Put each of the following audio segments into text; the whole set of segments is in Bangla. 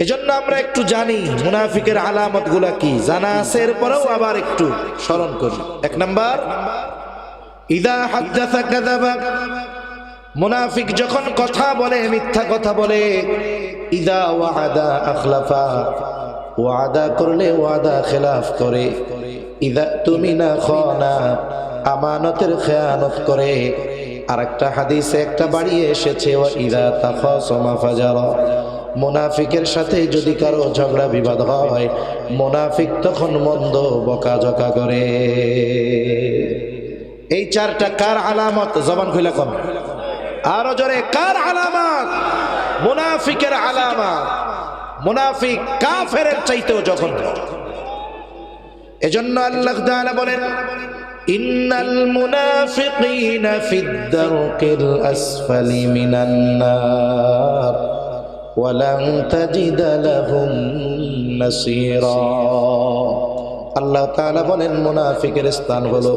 এজন্য আমরা একটু জানি মুনাফিকের আলামতগুলা কি। জানা আছে, এরপরেও আবার একটু স্মরণ করি। এক নাম্বার, ইদা মুনাফিক যখন কথা বলে, মিথ্যা কথা বলে, ইদা ওয়াদা আখলাফা। ওয়াদা করলে ওয়াদা খেলাফ করে। ইদা তুমি না খানা, আমানতের খেয়ানত করে। আর একটা হাদিসে একটা বাড়িয়ে এসেছে ইদা তাখাসমা ফাজারা। মুনাফিকের সাথে যদি কারও ঝগড়া বিবাদ হয়, মুনাফিক তখন মন্দ বকাঝকা করে। এই চারটা কার আলামত? জবান খুলে কম আরও জোরে, কার আলামত? মুনাফিকের আলামত। মুনাফিক কাফের চাইতেও যখন এজন্য আল্লাহ তাআলা বলেন, ইন্নাল মুনাফিকিনা ফিদ দারকিল আসফালি মিনান নার। ওয়ালান তাজিদা লাহুম নাসীরা। আল্লাহ তাআলা বলেন, মুনাফিকের স্থান হলো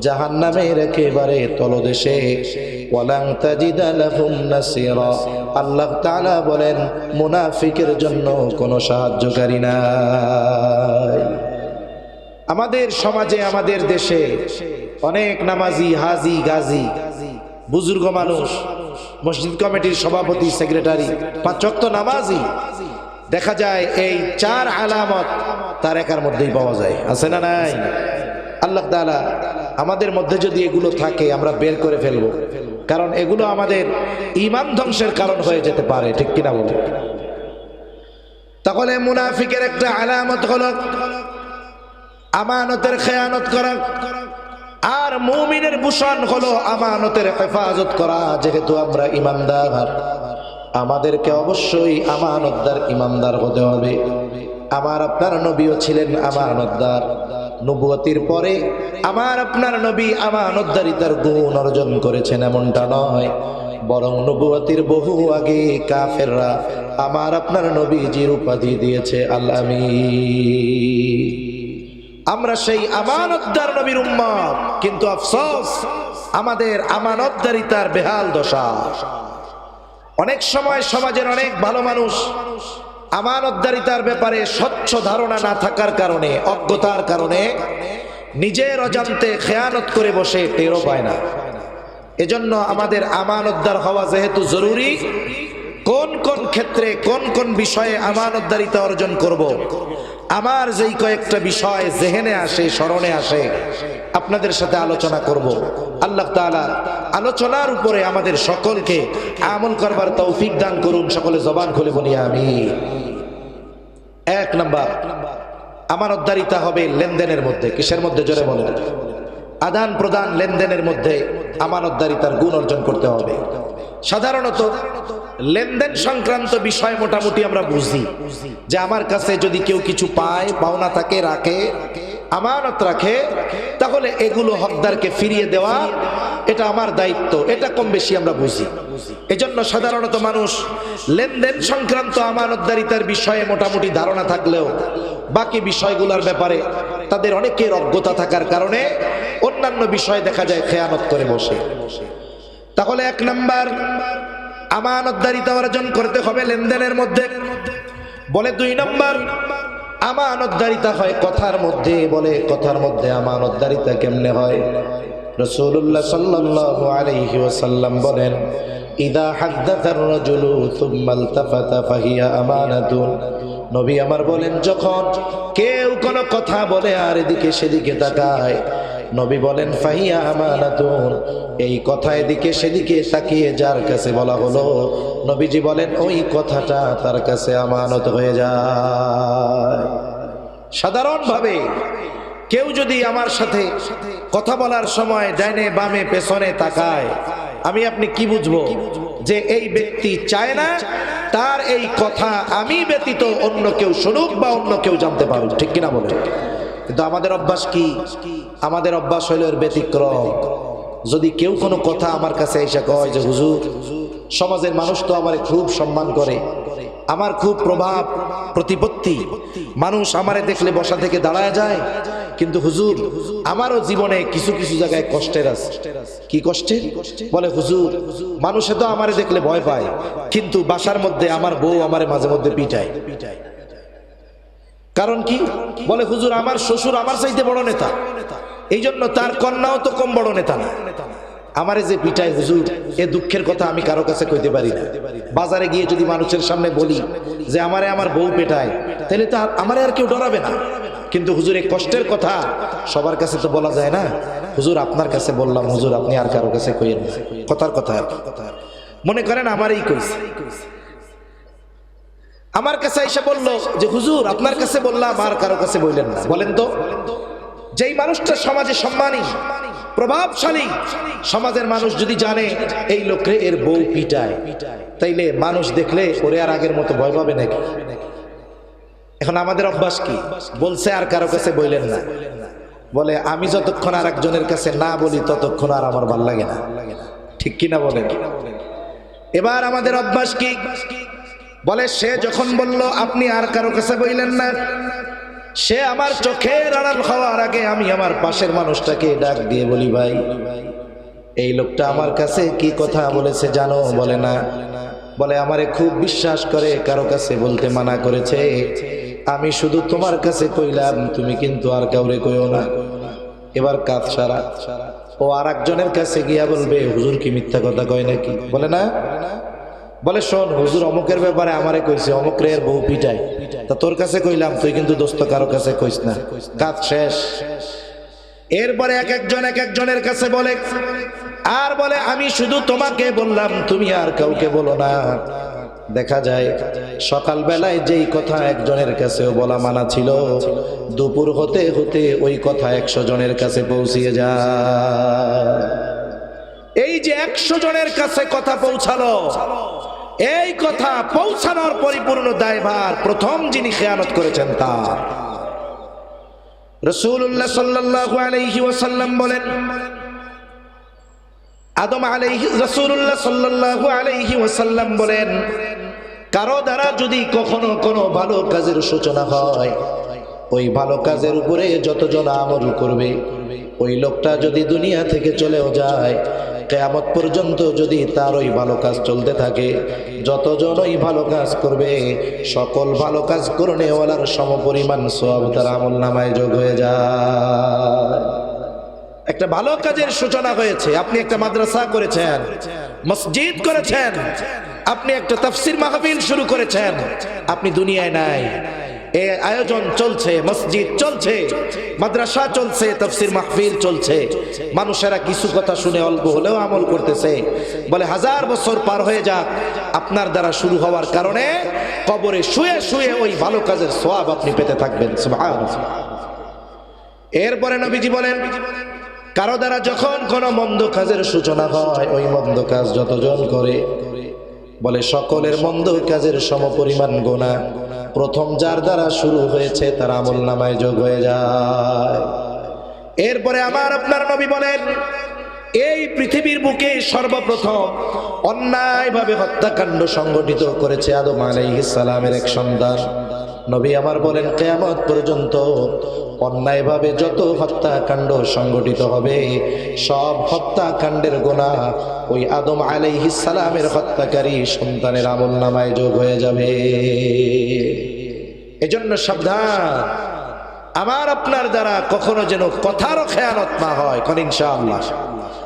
জাহান্নামের একেবারে তলদেশে। ওয়ালাং তাজিদা লাহুম নাসীরা। আল্লাহ তাআলা বলেন, মুনাফিকের জন্য কোনো সাহায্যকারী নাই। আমাদের সমাজে, আমাদের দেশে অনেক নামাজি, হাজি, গাজী, বুজুর্গ মানুষ মসজিদ কমিটির সভাপতি সেক্রেটারি পাঁচক্ত নামাজি। দেখা যায় এই চার আলামত তার একার মধ্যেই পাওয়া যায়। আছে না নাই? আল্লাহ তাআলা আমাদের মধ্যে যদি এগুলো থাকে, আমরা বের করে ফেলব। কারণ এগুলো আমাদের ইমান ধ্বংসের কারণ হয়ে যেতে পারে, ঠিক কিনা বলে? তাহলে মুনাফিকের একটা আলামত হল, আমানতের খেয়ানত করা। আর মুমিনের ভূষণ হলো আমানতের হেফাজত করা, যেহেতু আমরা ইমানদার। আমাদেরকে অবশ্যই আমানতদার ইমানদার হতে হবে। আমার আপনার নবীও ছিলেন আমানতদার। নবুয়তির পরে আমার আপনার নবী আমানতদারিতার গুণ অর্জন করেছেন, এমনটা নয়। বরং নবুয়তির বহু আগে কাফেররা আমার আপনার নবীজির উপাধি দিয়েছে। আল্লামী আমরা সেই আমানতদার নবীর উম্মত কিন্তু আফসোস, আমাদের আমানতদারিতার বেহাল দশা অনেক সময় সমাজের অনেক ভালো মানুষ আমানতদারিতার ব্যাপারে স্বচ্ছ ধারণা না থাকার কারণে, অজ্ঞতার কারণে নিজের অজান্তে খেয়ানত করে বসে টেরও পায় না এজন্য আমাদের আমানতদার হওয়া যেহেতু জরুরি, কোন কোন ক্ষেত্রে কোন কোন বিষয়ে আমানতদারিতা অর্জন করব। আমার যেই কয়েকটা বিষয় জেহেনে আসে, স্মরণে আসে, আপনাদের সাথে আলোচনা করব। আল্লাহ তাআলা আলোচনার উপরে আমাদের সকলকে আমল করবার তৌফিক দান করুন, সকলে জবান খুলে বলি আমি এক নাম্বার, আমানতদারিতা হবে লেনদেনের মধ্যে, কিসের মধ্যে জোরে বলেন? আদান প্রদান লেনদেনের মধ্যে আমানতদারিতার গুণ অর্জন করতে হবে। সাধারণত লেনদেন সংক্রান্ত বিষয় মোটামুটি আমরা বুঝি। যে আমার কাছে যদি কেউ কিছু পায়, পাওনা থাকে, রাখে, আমানত রাখে, তাহলে এগুলো হকদারকে ফিরিয়ে দেওয়া, এটা আমার দায়িত্ব। এটা কম বেশি আমরা বুঝি। এজন্য সাধারণত মানুষ লেনদেন সংক্রান্ত আমানতদারিতার বিষয়ে মোটামুটি ধারণা থাকলেও, বাকি বিষয়গুলোর ব্যাপারে তাদের অনেকের অজ্ঞতা থাকার কারণে অন্যান্য বিষয় দেখা যায় খেয়ানত করে বসে। তাহলে এক নাম্বার আমানতদারিতা অর্জন করতে হবে লেনদেনের মধ্যে। বলে দুই নাম্বার, আমানতদারিতা হয় কথার মধ্যে, বলে কথার মধ্যে আমানতদারিতা কেমনে হয়? রসুল্লাহ সাল্লাল্লাহু আলাইহি ওয়াসাল্লাম বলেন, ইদা হাদ্দাথার রাজুলু থুম্মা ইলতাফাতা ফাহিয়া আমানাতুন। নবী আমার বলেন, যখন কেউ কোনো কথা বলে আর এদিকে সেদিকে তাকায় নবী বলেন, ফাহিয়া আমানাতুন এই কথা এদিকে সেদিকে তাকিয়ে যার কাছে বলা হলো, নবীজি বলেন, ওই কথাটা তার কাছে আমানত হয়ে যায়। সাধারণভাবে কেউ যদি আমার সাথে কথা বলার সময় ডাইনে বামে পেছনে তাকায়, আমি আপনি কি বুঝব যে এই ব্যক্তি চায় না? তার এই কথা আমি ব্যতীত অন্য কেউ শুনুক বা অন্য কেউ জানতে পারুক। ঠিক কিনা বলে কিন্তু আমাদের অভ্যাস কি? আমাদের অভ্যাস হইল এর ব্যতিক্রম। যদি কেউ কোনো কথা আমার কাছে এসে কয় যে, হুজুর, সমাজের মানুষ তো আমার খুব সম্মান করে, আমার খুব প্রভাব, প্রতিপত্তি, মানুষ আমারে দেখলে বসা থেকে দাঁড়ায় যায়, কিন্তু হুজুর, আমারও জীবনে কিছু কিছু জায়গায় কষ্টের আছে। কি কষ্টের? বলে, হুজুর, মানুষে তো আমারে দেখলে ভয় পায়, কিন্তু বাসার মধ্যে আমার বউ আমারে মাঝে মধ্যে পিটায়। কারণ কি? বলে হুজুর, আমার শ্বশুর আমার চাইতে বড় নেতা। এই জন্য তার কন্যাও তো কম বড় নেতা না। আমারে যে পিটায় হুজুর, এ দুঃখের কথা আমি কারও কাছে কইতে পারি না। বাজারে গিয়ে যদি মানুষের সামনে বলি যে, আমারে আমার বউ পেটায়, তাহলে তো আমারে আর কেউ ডরাবে না। কিন্তু হুজুর এই কষ্টের কথা সবার কাছে তো বলা যায় না। হুজুর, আপনার কাছে বললাম, হুজুর, আপনি আর কারও কাছে কইেন না। কথার কথা মনে করেন, আমারই কইছে। আমার কাছে এসে বলল যে, হুজুর, আপনার কাছে বললাম, আর কারও কাছে বললেন না। বলেন তো, যেই মানুষটা সমাজে সম্মানী, প্রভাবশালী, সমাজের মানুষ যদি জানে, এই লোকরে এর বউ পিটায়। তাইলে মানুষ দেখলে ওরে আর আগের মতো ভয় পাবে নাকি? এখন আমাদের অভ্যাস কি? বলছে, আর কারও কাছে বললেন না। বলে, আমি যতক্ষণ আর একজনের কাছে না বলি, ততক্ষণ আর আমার ভালো লাগে না। ঠিক কিনা বলেন? এবার আমাদের অভ্যাস কি? বলে, সে যখন বলল, আপনি আর কারও কাছে বইলেন না, সে আমার চোখের আড়াল হওয়ার আগে আমি আমার পাশের মানুষটাকে ডাক দিয়ে বলি, ভাই, এই লোকটা আমার কাছে কি কথা বলেছে জানো? বলে, না। বলে, আমারে খুব বিশ্বাস করে, কারও কাছে বলতে মানা করেছে। আমি শুধু তোমার কাছে কইলাম, তুমি কিন্তু আর কাউরে কইও না। এবার কাজ সারা। ও আর একজনের কাছে গিয়া বলবে, হুজুর কি মিথ্যা কথা কয় নাকি? বলে, না। বলে, শোন, হুজুর অমুকের ব্যাপারে আমারে কইছে, অমুকরে এর বউ পিটাই তা তোর কাছে কইলাম, তুই কিন্তু দোস্ত কারও কাছে কইস না। কাজ শেষ। এরপরে এক একজন এক একজনের কাছে বলে, আর বলে, আমি শুধু তোমাকে বললাম, তুমি আর কাউকে বলো না। দেখা যায় সকাল বেলায় যেই কথা একজনের কাছেও বলা মানা ছিল, দুপুর হতে হতে ওই কথা একশো জনের কাছে পৌঁছিয়ে যায়। এই যে একশো জনের কাছে কথা পৌঁছালো এই কথা পৌঁছানোর পরিপূর্ণ দায়ভার প্রথম যিনি খেয়ানত করেছেন তার। রসুল্লাহ সাল্লাল্লাহু আলাইহি ওয়াসাল্লাম বলেন, আদম আলাইহি রসুল্লাহ সাল্লাল্লাহু আলাইহি ওয়াসাল্লাম বলেন, কারও দ্বারা যদি কখনো কোনো ভালো কাজের সূচনা হয়, ওই ভালো কাজের উপরে যতজন আমল করবে, ওই লোকটা যদি দুনিয়া থেকে চলেও যায় কেয়ামত পর্যন্ত যদি তার ওই ভালো কাজ চলতে থাকে যতজন ওই ভালো কাজ করবে, সকল ভালো কাজ করণেওয়ালার সমপরিমাণ সব তার আমল নামায় যোগ হয়ে যায়। একটা ভালো কাজের সূচনা হয়েছে, আপনি একটা মাদ্রাসা করেছেন, মসজিদ করেছেন, আপনি একটা তাফসির মাহফিল শুরু করেছেন, আপনি দুনিয়ায় নাই। এ আয়োজন চলছে, মসজিদ চলছে, মাদ্রাসা চলছে, তফসির মাহফিল চলছে। মানুষেরা কিছু কথা শুনে অল্প হলেও আমল করতেছে। বলে, হাজার বছর পার হয়ে যাক, আপনার দ্বারা শুরু হওয়ার কারণে কবরে শুয়ে শুয়ে ওই ভালো কাজের সোয়াব আপনি পেতে থাকবেন। এরপরে নবীজি বলেন, কারও দ্বারা যখন কোনো মন্দ কাজের সূচনা হয়, ওই মন্দ কাজ যতজন করে বলে, সকলের মন্দ কাজের সমপরিমাণ গোনা প্রথম যার দ্বারা শুরু হয়েছে, তার আমল নামায় যোগ হয়ে যায়। এরপরে আমার আপনার নবী বলেন, এই পৃথিবীর বুকে সর্বপ্রথম অন্যায়ভাবে হত্যাকাণ্ড সংগঠিত করেছে আদম আলাইহিস সালামের এক সন্তান। নবী আমার বলেন, কেয়ামত পর্যন্ত অন্যায়ভাবে যত হত্যাকাণ্ড সংগঠিত হবে, সব হত্যাকাণ্ডের গোনা ওই আদম আলাইহিস সালামের হত্যাকারী সন্তানের আমল নামায় যোগ হয়ে যাবে। এজন্য সাবধান। আমার আপনার দ্বারা কখনো যেন কথারও খেয়ানত না হয়, কোন ইনশাআল্লাহ।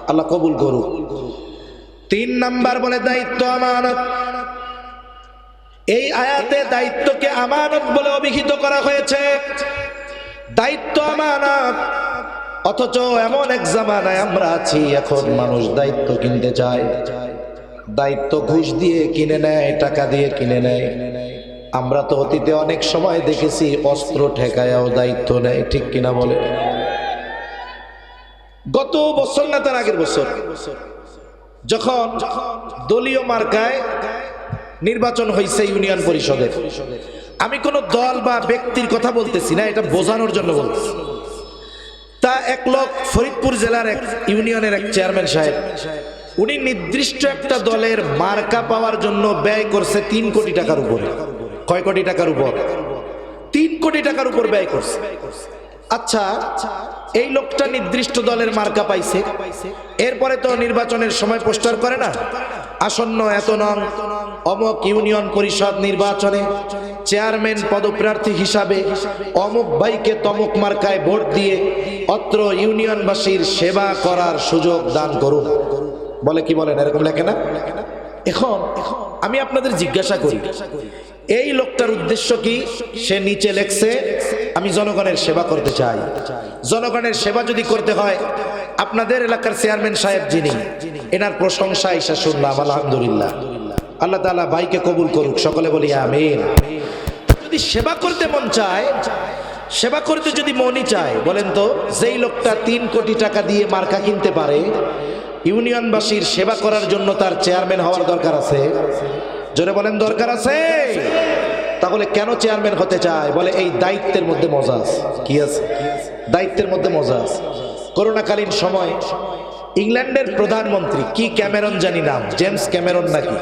আল্লাহ কবুল করুক। তিন নাম্বার বলে, দায়িত্ব আমানত। এই আয়াতে দায়িত্বকে আমানত বলে অভিহিত করা হয়েছে। দায়িত্ব আমানত। অথচ এমন এক জামানায় আমরা আছি, এখন মানুষ দায়িত্ব কিনতে চায়। দায়িত্ব ঘুষ দিয়ে কিনে নেয়, টাকা দিয়ে কিনে নেয়। আমরা তো অতীতে অনেক সময় দেখেছি, অস্ত্র ঠেকায়াও দায়িত্ব নেয়, ঠিক কিনা বলে? গত বছর না তার আগের বছর? যখন দলীয় মার্কায় নির্বাচন হয়েছে ইউনিয়ন পরিষদের। আমি কোন দল বা ব্যক্তির কথা বলতেছি না, এটা বোঝানোর জন্য বলতেছি। তা এক লোক ফরিদপুর জেলার এক ইউনিয়নের এক চেয়ারম্যান সাহেব, উনি নির্দিষ্ট একটা দলের মার্কা পাওয়ার জন্য ব্যয় করছে তিন কোটি টাকার উপরে। কয় কোটি টাকার উপর? তিন কোটি টাকার উপর ব্যয় করছে। আচ্ছা এই লোকটা নির্দিষ্ট দলের মার্কা পাইছে। এরপরে তো নির্বাচনের সময় পোস্টার করে না। আসন্ন এত নং অমক ইউনিয়ন পরিষদ নির্বাচনে চেয়ারম্যান পদপ্রার্থী হিসাবে অমুক ভাইকে তমুক মার্কায় ভোট দিয়ে অত্র ইউনিয়নবাসীর সেবা করার সুযোগ দান করুন। বলে কি বলেন? এরকম লেখে না? এখন আমি আপনাদের জিজ্ঞাসা করি, এই লোকটার উদ্দেশ্য কি? সে নিচে লেখছে, আমি জনগণের সেবা করতে চাই। জনগণের সেবা যদি করতে হয়, আপনাদের এলাকার চেয়ারম্যান সাহেব যিনি, এনার প্রশংসা ইসা শুনলাম আলহামদুলিল্লাহ। আল্লাহ তাআলা ভাইকে কবুল করুক, সকলে বলি আমিন। যদি সেবা করতে মন চায়, সেবা করতে যদি মনই চায়, বলেন তো, যেই লোকটা তিন কোটি টাকা দিয়ে মার্কা কিনতে পারে, ইউনিয়নবাসীর সেবা করার জন্য তার চেয়ারম্যান হওয়ার দরকার আছে? জোরে বলেন, দরকার আছে? তাহলে কেন চেয়ারম্যান হতে চায়? বলে এই দায়িত্বের মধ্যে মজা আছে। কি আছে? দায়িত্বের মধ্যে মজা আছে। করোনাকালীন সময় ইংল্যান্ডের প্রধানমন্ত্রী কি ক্যামেরন জানি নাম? জেমস ক্যামেরন নাকি?